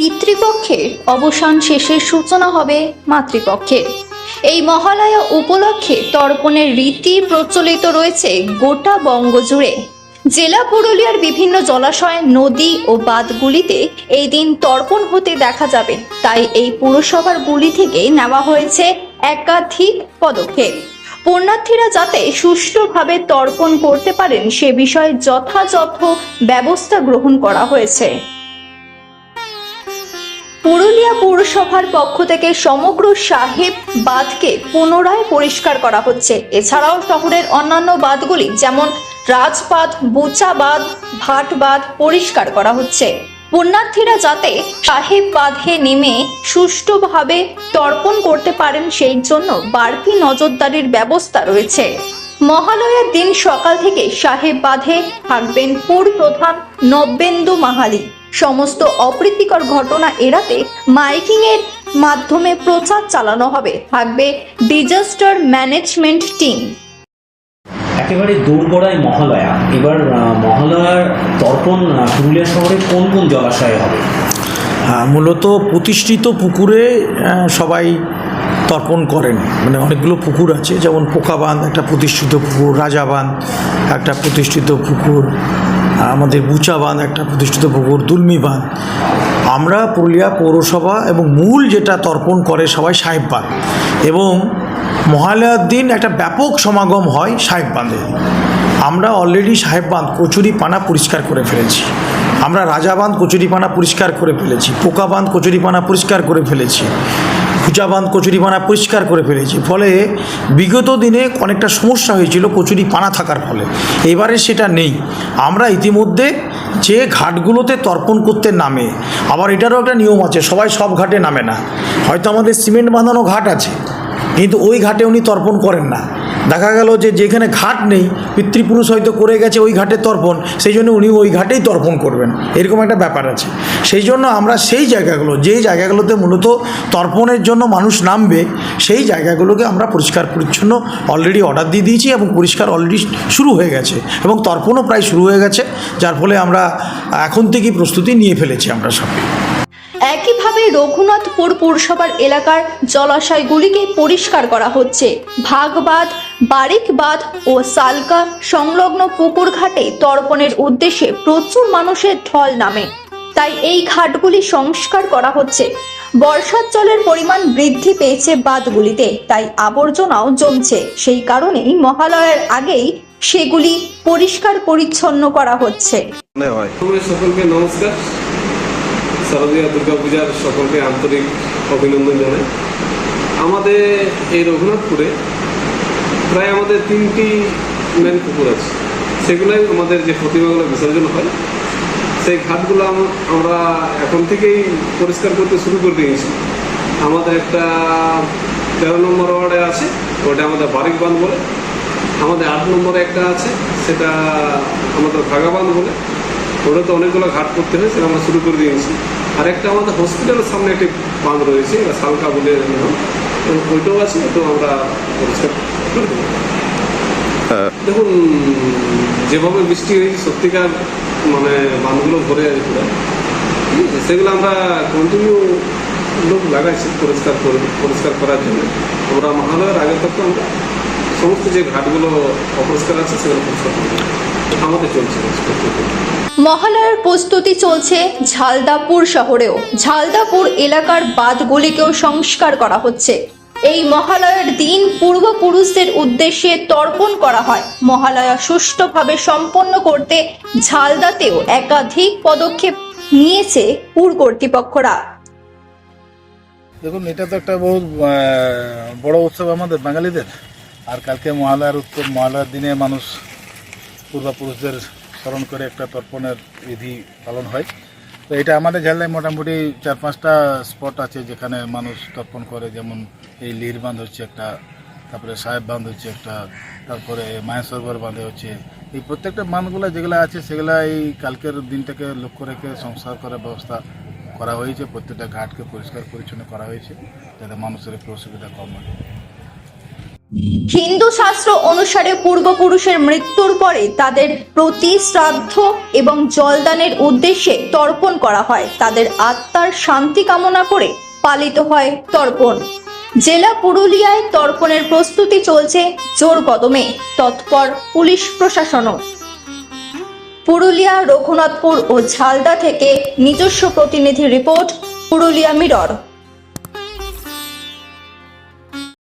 পিতৃপক্ষের অবসান শেষের সূচনা হবে মাতৃপক্ষের। এই মহালয়া উপলক্ষে তর্পণের রীতি প্রচলিত রয়েছে গোটা বঙ্গজুড়ে। জেলা পুরুলিয়ার বিভিন্ন জলাশয়, নদী ও বাঁধগুলিতে এই দিন তর্পণ হতে দেখা যাবে। তাই এই পুরসভার গুলি থেকে নেওয়া হয়েছে একাধিক পদক্ষেপ। পুণ্যার্থীরা যাতে সুষ্ঠুভাবে তর্পণ করতে পারেন, সে বিষয়ে যথাযথ ব্যবস্থা গ্রহণ করা হয়েছে। পুরুলিয়া পৌরসভার পক্ষ থেকে সমগ্র সাহেব বাঁধকে পুনরায় পরিষ্কার করা হচ্ছে। এছাড়াও শহরের অন্যান্য বাঁধগুলি যেমন রাজবাঁধ বুচা বাঁধ ভাট বাঁধ পরিষ্কার করা হচ্ছে। পুণ্যার্থীরা যাতে সাহেব বাঁধে নেমে সুষ্ঠুভাবে তর্পণ করতে পারেন, সেই জন্য বাড়তি নজরদারির ব্যবস্থা রয়েছে। মহালয়ার দিন সকাল থেকে সাহেব বাঁধে থাকবেন পুর প্রধান নব্যেন্দু মাহালি। সমস্ত অপ্রীতিকর ঘটনা এড়াতে মাইকিং এর মাধ্যমে প্রচার চালানো হবে। থাকবে ডিজাস্টার ম্যানেজমেন্ট টিম একেবারে দোরগোড়ায় মহালয়া। এবার মহালয়ার তর্পণ পুরুলিয়া শহরে কোন কোন জলাশয়ে হবে? হ্যাঁ, মূলত প্রতিষ্ঠিত পুকুরে আহ, সবাই তর্পণ করেন। মানে অনেকগুলো পুকুর আছে, যেমন পোকাবাঁধ, একটা প্রতিষ্ঠিত পুকুর, রাজাবাঁধ, একটা প্রতিষ্ঠিত পুকুর, আমাদের বুচা বাঁধ একটা প্রতিষ্ঠিত পুকুর দুলমি বাঁধ আমরা পুরুলিয়া পৌরসভা এবং মূল যেটা তর্পণ করে সবাই সাহেব বাঁধ এবং মহালয়ার দিন একটা ব্যাপক সমাগম হয় সাহেব বাঁধে আমরা অলরেডি সাহেব বাঁধ কচুরি পানা পরিষ্কার করে ফেলেছি। আমরা রাজা বাঁধ কচুরি পানা পরিষ্কার করে ফেলেছি। পোকা বাঁধ কচুরি পানা পরিষ্কার করে ফেলেছি। খুচা বাঁধ কচুরি পানা পরিষ্কার করে ফেলেছি। ফলে বিগত দিনে অনেকটা সমস্যা হয়েছিল কচুরি পানা থাকার ফলে। এবারে সেটা নেই। আমরা ইতিমধ্যে যে ঘাটগুলোতে তর্পণ করতে নামে, আবার এটারও একটা নিয়ম আছে, সবাই সব ঘাটে নামে না। হয়তো আমাদের সিমেন্ট বাঁধানো ঘাট আছে, কিন্তু ওই ঘাটে উনি তর্পণ করেন না। দেখা গেল যে যেখানে ঘাট নেই, পিতৃপুরুষ হয়তো করে গেছে ওই ঘাটে তর্পণ, সেই জন্য উনি ওই ঘাটেই তর্পণ করবেন। এরকম একটা ব্যাপার আছে। সেই জন্য আমরা সেই জায়গাগুলো যেই জায়গাগুলোতে মূলত তর্পণের জন্য মানুষ নামবে, সেই জায়গাগুলোকে আমরা পরিষ্কার পরিচ্ছন্ন অলরেডি অর্ডার দিয়ে দিয়েছি এবং পরিষ্কার অলরেডি শুরু হয়ে গেছে এবং তর্পণও প্রায় শুরু হয়ে গেছে, যার ফলে আমরা এখন থেকেই প্রস্তুতি নিয়ে ফেলেছি আমরা সব। একইভাবে রঘুনাথপুর পুরসভার এলাকার জলাশয়গুলিকে পরিষ্কার করা হচ্ছে। ভাগবাদ, বারিকবাদ ও সালকা সংলগ্ন পুকুর ঘাটে তর্পণের উদ্দেশ্যে প্রচুর মানুষের ঢল নামে। তাই এই ঘাটগুলি সংস্কার করা হচ্ছে। বর্ষার জলের পরিমাণ বৃদ্ধি পেয়েছে বাঁধগুলিতে, তাই আবর্জনাও জমছে। সেই কারণেই মহালয়ার আগেই সেগুলি পরিষ্কার পরিচ্ছন্ন করা হচ্ছে। সকলকে নমস্কার। শারদীয় দুর্গাপূজার সকলকে আন্তরিক অভিনন্দন জানাই। আমাদের এই রঘুনাথপুরে প্রায় আমাদের তিনটি মেন পুকুর আছে। সেগুলোই আমাদের যে প্রতিমাগুলো বিসর্জন হয়, সেই ঘাটগুলো আমরা এখন থেকেই পরিষ্কার করতে শুরু করে দিয়েছি। আমাদের একটা তেরো নম্বর ওয়ার্ডে আছে, ওটা আমাদের বারিক বাঁধ বলে। আমাদের আট নম্বরে একটা আছে, সেটা আমাদের ভাগাবান বলে। ওটা তো অনেকগুলো ঘাট করতে হয় সেটা আমরা শুরু করে দিয়েছি। আর একটা আমাদের হসপিটালের সামনে একটি বাঁধ রয়েছে সালকা বলে তো ওইটাও আছে ওটাও আমরা পরিষ্কার করে দেবো। দেখুন যেভাবে বৃষ্টি হয়েছে সত্যিকার মানে বাঁধগুলো ভরে আছে পুরো? সেগুলো আমরা কন্টিনিউ লোক লাগাইছি পরিষ্কার করে পরিষ্কার করার জন্য। আমরা মহালয়ার আগে থেকে আমরা সমস্ত যে ঘাটগুলো অপরিষ্কার আছে সেগুলো পরিষ্কার আমাদের চলছে। মহালয়ার প্রস্তুতি চলছে ঝালদাপুর শহরেও। ঝালদাপুর এলাকার বাঁধগুলিকেও সংস্কার করা হচ্ছে। এই মহালয়ার দিন পূর্বপুরুষদের উদ্দেশ্যে তর্পণ করা হয়। মহালয়া সুষ্ঠুভাবে সম্পন্ন করতে ঝালদাতেও একাধিক পদক্ষেপ নিয়েছে পুর কর্তৃপক্ষরা। দেখুন, এটা তো একটা বহু বড় উৎসব আমাদের, বাঙালিদের। আর কালকে মহালয়ার উৎসব, মহালয়ার দিনে মানুষ পূর্বপুরুষদের স্মরণ করে একটা তর্পণের বিধি পালন হয়। তো এটা আমাদের জেলায় মোটামুটি চার পাঁচটা স্পট আছে যেখানে মানুষ তর্পণ করে, যেমন এই লির বাঁধ হচ্ছে একটা, তারপরে সাহেব বাঁধ হচ্ছে একটা, তারপরে মাহেশ্বরগড় বাঁধে হচ্ছে। এই প্রত্যেকটা বাঁধগুলো যেগুলো আছে সেগুলো এই কালকের দিনটাকে লক্ষ্য রেখে সংস্কার করার ব্যবস্থা করা হয়েছে। প্রত্যেকটা ঘাটকে পরিষ্কার পরিচ্ছন্ন করা হয়েছে যাতে মানুষের একটু অসুবিধা কম হয়। হিন্দু শাস্ত্র অনুসারে পূর্বপুরুষের মৃত্যুর পরে তাদের প্রতি শ্রাদ্ধ এবং জলদানের উদ্দেশ্যে তর্পণ করা হয়। তাদের আত্মার শান্তি কামনা করে পালিত হয় তর্পণ। জেলা পুরুলিয়ায় তর্পণের প্রস্তুতি চলছে জোর কদমে, তৎপর পুলিশ প্রশাসনও। পুরুলিয়া, রঘুনাথপুর ও ঝালদা থেকে নিজস্ব প্রতিনিধি রিপোর্ট, পুরুলিয়া মিরর।